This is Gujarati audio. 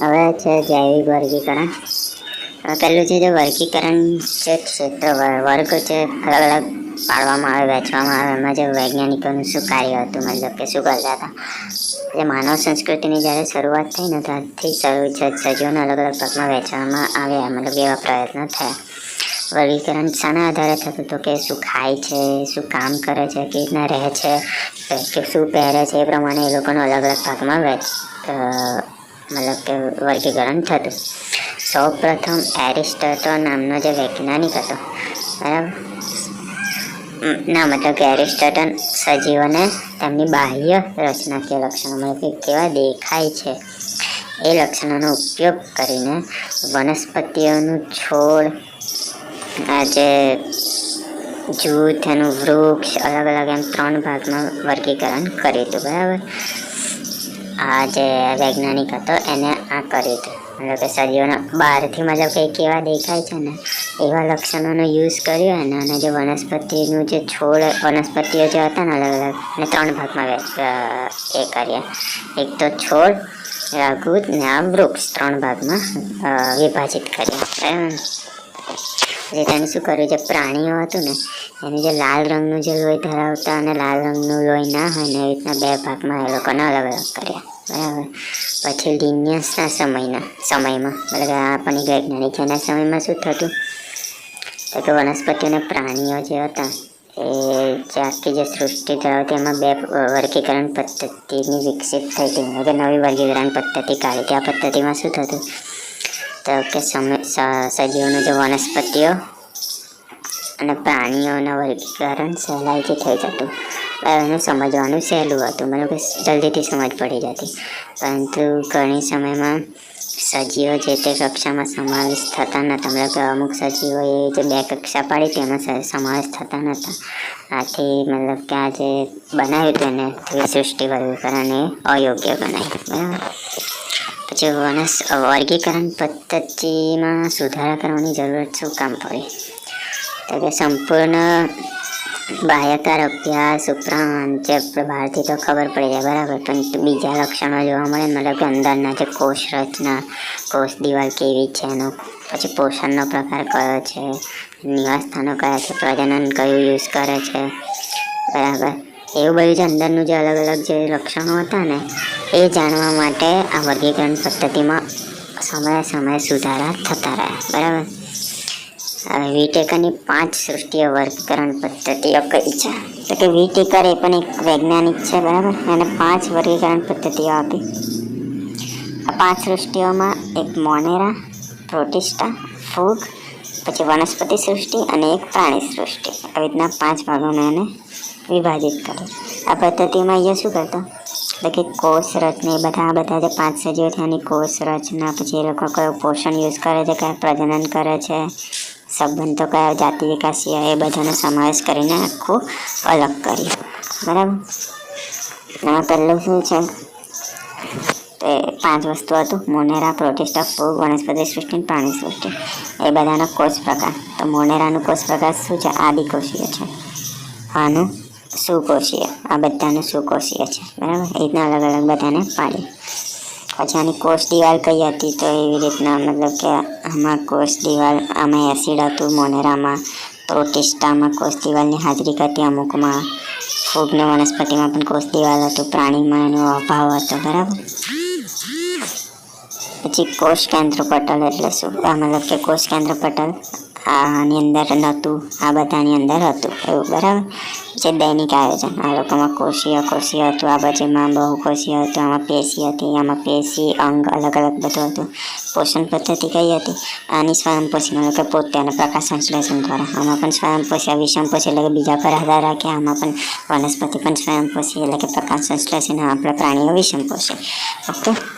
હવે છે જૈવિક વર્ગીકરણ. પહેલું છે જે વર્ગીકરણ છે ક્ષેત્ર વર્ગ છે અલગ અલગ પાડવામાં આવે વેચવામાં આવે એમાં જે વૈજ્ઞાનિકોનું શું કાર્ય હતું મતલબ કે શું કરતા હતા. જે માનવ સંસ્કૃતિની જ્યારે શરૂઆત થઈ ને ત્યારથી શરૂ સજીવોને અલગ અલગ ભાગમાં વેચવામાં આવ્યા મતલબ એવા પ્રયત્નો થયા. વર્ગીકરણ શાના આધારે થતું હતું કે શું ખાય છે શું કામ કરે છે કેવી રીતના રહે છે કે શું પહેરે છે એ પ્રમાણે એ લોકોનું અલગ અલગ ભાગમાં વહેંચ અ, મતલબ કે વર્ગીકરણ થતું. સૌ પ્રથમ એરિસ્ટોટો નામનો જે વૈજ્ઞાનિક હતો. બરાબર? ના, મતલબ કે એરિસ્ટોટન સજીવોને તેમની બાહ્ય રચનાકીય લક્ષણો મતલબ કે કેવા દેખાય છે એ લક્ષણોનો ઉપયોગ કરીને વનસ્પતિઓનું છોડ જે જૂથ એનું વૃક્ષ અલગ અલગ એમ ત્રણ ભાગમાં વર્ગીકરણ કર્યું હતું. બરાબર? આ જે વૈજ્ઞાનિક હતો, એને આ કર્યું હતું. મતલબ કે સજીવોના બહારથી મતલબ કે કેવા દેખાય છે ને, એવા લક્ષણોનો યુઝ કર્યો એને અને જે વનસ્પતિનું જે છોડ, વનસ્પતિઓ જે હતા ને અલગ અલગ, એને ત્રણ ભાગમાં એ કર્યા. એક તો છોડ લઘુ ને આ વૃક્ષ ત્રણ ભાગમાં વિભાજિત કર્યા. તેને શું કર્યું? જે પ્રાણીઓ હતું ને, એનું જે લાલ રંગનું જે લોહી ધરાવતા અને લાલ રંગનું લોહી ના હોય ને, એ રીતના બે ભાગમાં એ લોકોને અલગ અલગ કર્યા. બરાબર? પછી લિનિયસના સમયના, સમયમાં, મતલબ કે આ વૈજ્ઞાનિક એના સમયમાં શું થતું? તો કે વનસ્પતિ અને પ્રાણીઓ જે હતા, એ જે આખી જે સૃષ્ટિ ધરાવતી એમાં બે વર્ગીકરણ પદ્ધતિની વિકસિત થઈ હતી. એટલે નવી વર્ગીકરણ પદ્ધતિ કાઢી હતી. આ પદ્ધતિમાં શું થતું? તો કે સજીવોનું જે વનસ્પતિઓ અને પ્રાણીઓના વર્ગીકરણ સહેલાઈથી થઈ જતું. એને સમજવાનું સહેલું હતું. મતલબ કે જલ્દીથી સમજ પડી જતી. પરંતુ ઘણી સમયમાં સજીવો જે તે કક્ષામાં સમાવેશ થતા નહોતા મતલબ કે અમુક સજીવો એ જે બે કક્ષા પાડી હતી, એમાં સમાવેશ થતા નહોતા આથી મતલબ કે આ જે બનાવ્યું હતું એને સૃષ્ટિ વર્ગીકરણ એ અયોગ્ય ગણાય બરાબર? પછી વનસ વર્ગીકરણ પદ્ધતિમાં સુધારા કરવાની જરૂરત શું કામ પડી? તો કે સંપૂર્ણ બાહ્યકાર અભ્યાસ ઉપરાંત જે બહારથી તો ખબર પડી જાય, બરાબર. પણ બીજા લક્ષણો જોવા મળે મતલબ કે અંદરના જે કોષ રચના, કોષ દિવાલ કેવી છે એનો, પછી પોષણનો પ્રકાર કયો છે નિવાસ સ્થાનો કયા છે, પ્રજનન કયું યુઝ કરે છે, બરાબર. એવું બધું જે અંદરનું જે અલગ અલગ જે લક્ષણો હતા ને, એ જાણવા માટે આ વર્ગીકરણ પદ્ધતિમાં સમયે સમયે સુધારા થતા રહ્યા. બરાબર? હવે વીટેકરની પાંચ સૃષ્ટિય વર્ગીકરણ પદ્ધતિઓ કઈ છે? તો કે વીટેકર એ પણ એક વૈજ્ઞાનિક છે, બરાબર? એને પાંચ વર્ગીકરણ પદ્ધતિઓ આપી. આ પાંચ સૃષ્ટિઓમાં એક મોનેરા, પ્રોટિસ્ટા, ફૂગ પછી વનસ્પતિ સૃષ્ટિ અને એક પ્રાણી સૃષ્ટિ. આવી રીતના પાંચ ભાગોમાં એને વિભાજિત કર્યું આ પદ્ધતિમાં અહીંયા શું કરતો? એટલે કે કોષ રચના, એ બધા બધા જે પાંચ સજીવો છે, એની કોષ રચના, પછી એ લોકો કયો પોષણ યુઝ કરે છે, કયા પ્રજનન કરે છે, સંબંધો કયા, જાતિ વિકાસીય એ બધાનો સમાવેશ કરીને આખું અલગ કર્યું. બરાબર? એમાં પહેલું શું છે? તે પાંચ વસ્તુ હતું. મોનેરા, પ્રોટિસ્ટા ફૂગ વનસ્પતિ સૃષ્ટિ પ્રાણી સૃષ્ટિ. એ બધાનો કોષ પ્રકાર. તો મોનેરાનું કોષ પ્રકાર શું છે? આદિકોષીય છે. આનું સુકોષીય. આ બધાનું સુકોષીય છે. બરાબર? એ રીતના અલગ અલગ બધાને પાડી. પછી આની કોષ દિવાલ કઈ હતી? તો એવી રીતના મતલબ કે આમાં કોષ દિવાલ, આમાં એસિડ હતું મોનેરામાં. પ્રોટિસ્ટામાં કોષ દિવાલની હાજરી કરતી અમુકમાં ફૂગને વનસ્પતિમાં પણ કોષ દિવાલ હતું. પ્રાણીમાં એનો અભાવ હતો. બરાબર? પછી કોષ કેન્દ્ર પટલ એટલે શું? મતલબ કે કોષ કેન્દ્ર પટલ આની અંદર નહોતું, આ બધાની અંદર હતું. એવું, બરાબર? જે દૈનિક આયોજન. આ લોકોમાં કોષીય કોષીય હતું, આ બાજુમાં બહુકોષીય હતું, આમાં પેશી હતી, આમાં પેશી, અંગ અલગ અલગ બધું હતું. પોષણ પદ્ધતિ કઈ હતી? આની સ્વયંપોષી કે પોતે અને પ્રકાશ સંશ્લેષણ દ્વારા. આમાં પણ સ્વયંપોષી આ વિષમપોષી એટલે કે બીજા પર આધાર રાખે. આમાં પણ વનસ્પતિ પણ સ્વયંપોષી એટલે કે પ્રકાશ સંશ્લેષણ આપણે પ્રાણીઓ વિષમપોષી ઓકે?